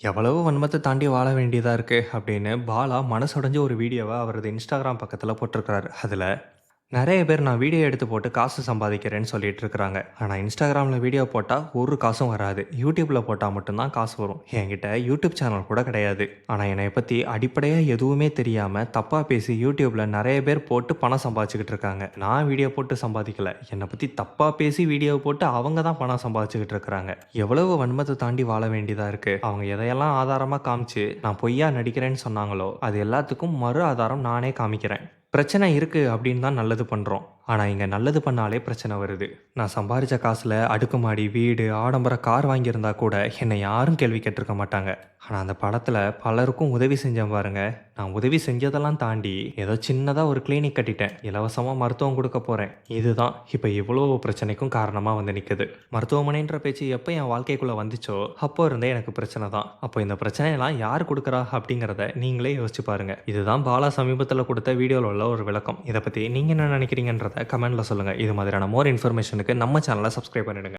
எவ்வளவோ வன்மத்தை தாண்டி வாழ வேண்டியதா இருக்கு அப்படின்னு பாலா மனசுடைஞ்ச ஒரு வீடியோவை அவரது இன்ஸ்டாகிராம் பக்கத்தில் போட்டிருக்கிறாரு. அதில் நிறைய பேர் நான் வீடியோ எடுத்து போட்டு காசு சம்பாதிக்கிறேன்னு சொல்லிட்டு இருக்கிறாங்க. ஆனால் இன்ஸ்டாகிராமில் வீடியோ போட்டால் ஒரு காசும் வராது. யூடியூப்பில் போட்டால் மட்டும்தான் காசு வரும். என்கிட்ட யூடியூப் சேனல் கூட கிடையாது. ஆனால் என்னை பற்றி அடிப்படையாக எதுவுமே தெரியாமல் தப்பாக பேசி யூடியூப்பில் நிறைய பேர் போட்டு பணம் சம்பாதிச்சுக்கிட்டு இருக்காங்க. நான் வீடியோ போட்டு சம்பாதிக்கல. என்னை பற்றி தப்பாக பேசி வீடியோ போட்டு அவங்க தான் பணம் சம்பாதிச்சுக்கிட்டு இருக்கிறாங்க. எவ்வளவு வன்மத்தை தாண்டி வாழ வேண்டியதாக இருக்குது அவங்க எதையெல்லாம் ஆதாரமாக காமிச்சு நான் பொய்யா நடிக்கிறேன்னு சொன்னாங்களோ அது எல்லாத்துக்கும் மறு ஆதாரம் நானே காமிக்கிறேன். பிரச்சனை இருக்குது அப்படின்னு தான் நல்லது பண்ணுறோம் ஆனால் இங்கே நல்லது பண்ணாலே பிரச்சனை வருது. நான் சம்பாரித்த காசில் அடுக்குமாடி வீடு ஆடம்பர கார் வாங்கியிருந்தா கூட என்னை யாரும் கேள்வி கேட்டிருக்க மாட்டாங்க. ஆனால் அந்த படத்தில் பலருக்கும் உதவி செஞ்சேன் பாருங்க. நான் உதவி செஞ்சதெல்லாம் தாண்டி ஏதோ சின்னதாக ஒரு கிளினிக் கட்டிட்டேன். இலவசமாக மருத்துவம் கொடுக்க போகிறேன் இதுதான். இப்போ இவ்வளோ பிரச்சனைக்கும் காரணமாக வந்து நிற்குது மருத்துவமனைன்ற பேச்சு எப்போ என் வாழ்க்கைக்குள்ளே வந்துச்சோ அப்போ இருந்தே எனக்கு பிரச்சனை தான். அப்போ இந்த பிரச்சனையெல்லாம் யார் கொடுக்குறா அப்படிங்கிறத நீங்களே யோசிச்சு பாருங்கள் இதுதான் பாலா சமீபத்தில் கொடுத்த வீடியோவில் உள்ள ஒரு விளக்கம். இதை பற்றி நீங்கள் என்ன நினைக்கிறீங்கன்றத கமெண்ட்டில் சொல்லுங்கள் இது மாதிரியான மோர் இன்ஃபர்மேஷனுக்கு நம்ம சேனலை சப்ஸ்கிரைப் பண்ணிடுங்க.